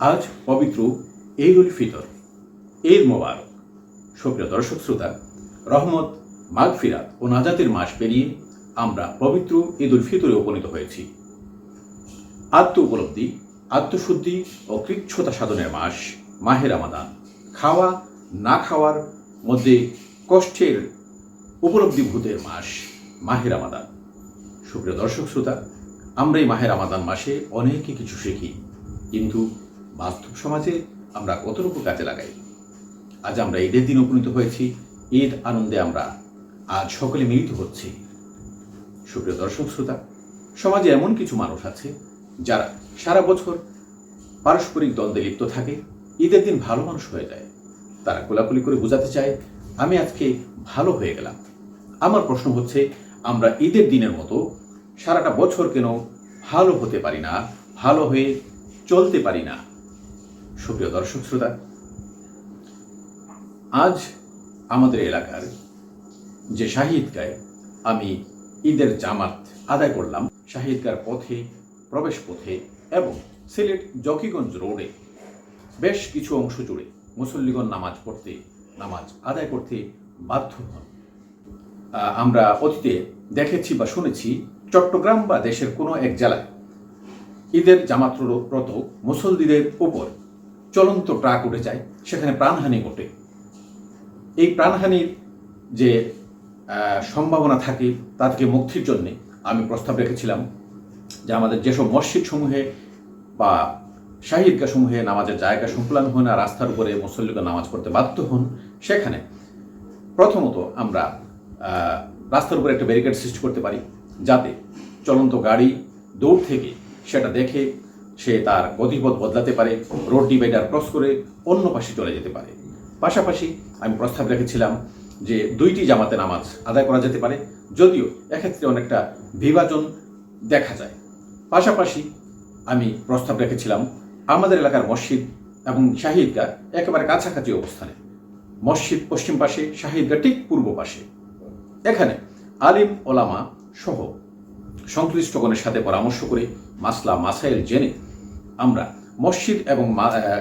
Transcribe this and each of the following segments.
আজ পবিত্র ঈদ উল ফিতর, ঈদ মোবারক। সুপ্রিয় দর্শক শ্রোতা, রহমত মাগফিরাত ও নাজাতের মাস পেরিয়ে আমরা পবিত্র ঈদ উল ফিতরে উপনীত হয়েছি। আত্ম উপলব্ধি, আত্মশুদ্ধি ও কৃচ্ছতা সাধনের মাস, মাহে রামাদান। খাওয়া না খাওয়ার মধ্যে কষ্টের উপলব্ধিভূতের মাস, মাহে রামাদান। সুপ্রিয় দর্শক শ্রোতা, আমরা এই মাহে রামাদান মাসে অনেকে কিছু শিখি, কিন্তু বাস্তব সমাজে আমরা কতটুকু কাজে লাগাই? আজ আমরা ঈদের দিন উপনীত হয়েছি, ঈদ আনন্দে আমরা আজ সকলে মিলিত হচ্ছি। সুপ্রিয় দর্শক, শ্রোতা, সমাজে এমন কিছু মানুষ আছে যারা সারা বছর পারস্পরিক দ্বন্দ্বে লিপ্ত থাকে, ঈদের দিন ভালো মানুষ হয়ে যায়। তারা কোলাকুলি করে বোঝাতে চায়, আমি আজকে ভালো হয়ে গেলাম। আমার প্রশ্ন হচ্ছে, আমরা ঈদের দিনের মতো সারাটা বছর কেন ভালো হতে পারি না, ভালো হয়ে চলতে পারি না? সুপ্রিয় দর্শক শ্রোতা, আজ আমাদের এলাকার যে শাহিদগায় আমি ঈদের জামাত আদায় করলাম শাহিদগার পথে, প্রবেশ পথে এবং সিলেট জকিগঞ্জ রোডে বেশ কিছু অংশ জুড়ে মুসল্লিগণ নামাজ পড়তে, নামাজ আদায় করতে বাধ্য হন। আমরা অতীতে দেখেছি বা শুনেছি, চট্টগ্রাম বা দেশের কোনো এক জেলায় ঈদের জামাতরত মুসল্লিদের উপর চলন্ত ট্রাক উঠে যায়, সেখানে প্রাণহানি ঘটে। এই প্রাণহানির যে সম্ভাবনা থাকে, তা থেকে মুক্তির জন্যে আমি প্রস্তাব রেখেছিলাম যে আমাদের যেসব মসজিদ সমূহে বা সমূহে নামাজের জায়গা সংকুলান হয় না, রাস্তার উপরে মুসল্লিগণ নামাজ পড়তে বাধ্য হন, সেখানে প্রথমত আমরা রাস্তার উপরে একটা ব্যারিকেড সৃষ্টি করতে পারি যাতে চলন্ত গাড়ি দৌড় থেকে সেটা দেখে সে তার গতিপথ বদলাতে পারে রোড ডিভাইডার ক্রস করে অন্য পাশে চলে যেতে পারে। পাশাপাশি আমি প্রস্তাব রেখেছিলাম যে দুইটি জামাতে নামাজ আদায় করা যেতে পারে, যদিও এক্ষেত্রে অনেকটা বিভাজন দেখা যায়। পাশাপাশি আমি প্রস্তাব রেখেছিলাম আমাদের এলাকার মসজিদ এবং শাহিদগা একেবারে কাছাকাছি অবস্থানে। মসজিদ পশ্চিম পাশে, শাহিদগা ঠিক পূর্ব পাশে। এখানে আলিম ওলামা সহ সংশ্লিষ্টগণের সাথে পরামর্শ করে মাসলা মাসাইল জেনে আমরা মসজিদ এবং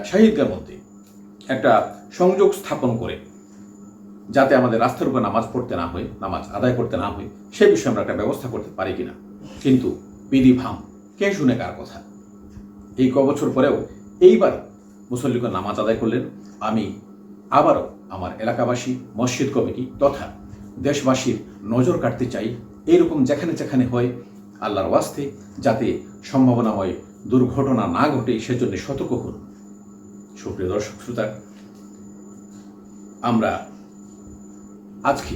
শাহিদগার মধ্যে একটা সংযোগ স্থাপন করে যাতে আমাদের রাস্তার উপর নামাজ পড়তে না হয়, নামাজ আদায় করতে না হয়, সে বিষয়ে আমরা একটা ব্যবস্থা করতে পারি কিনা। কিন্তু বিধি ভাম, কে শুনে কার কথা? এই ক বছর পরেও এইবার মুসল্লিগণ নামাজ আদায় করলেন। আমি আবারও আমার এলাকাবাসী, মসজিদ কমিটি তথা দেশবাসীর নজর কাটতে চাই। এরকম যেখানে যেখানে হয় আল্লাহর ওয়াস্তে যাতে সম্ভাবনাময় দুর্ঘটনা না ঘটে সেজন্য সতর্ক করুন সুপ্রিয় দর্শক, শ্রোতা, আমরা আজকে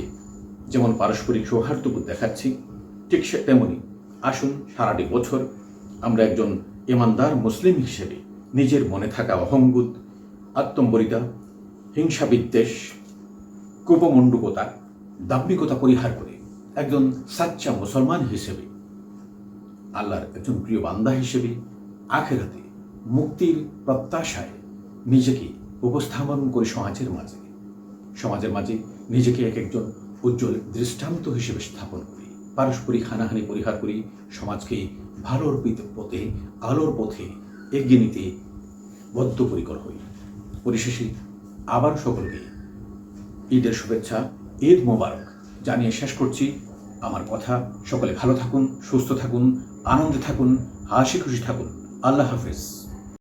যেমন পারস্পরিক সৌহার্দ্যবোধ দেখাচ্ছি, ঠিক সে তেমনি আসুন, সারাটি বছর আমরা একজন ইমানদার মুসলিম হিসেবে নিজের মনে থাকা অহংবোধ, আত্মম্বরিতা, হিংসা বিদ্বেষ, কুপমণ্ডুকতা, দাম্ভিকতা পরিহার করে একজন সাচ্চা মুসলমান হিসেবে, আল্লাহর একজন প্রিয় বান্দা হিসেবে আখেরাতে মুক্তির প্রত্যাশায় নিজেকে উপস্থাপন করে সমাজের মাঝে সমাজের মাঝে নিজেকে এক একজন উজ্জ্বল দৃষ্টান্ত হিসেবে স্থাপন করি। পারস্পরিক হানাহানি পরিহার করি, সমাজকে ভালোর পথে, আলোর পথে এগিয়ে নিতে বদ্ধপরিকর হই। পরিশেষে আবার সকলকে ঈদের শুভেচ্ছা, ঈদ মোবারক জানিয়ে শেষ করছি। আমার কথা, সকলে ভালো থাকুন, সুস্থ থাকুন, আনন্দে থাকুন, হাসি খুশি থাকুন। আল্লাহ হাফেজ।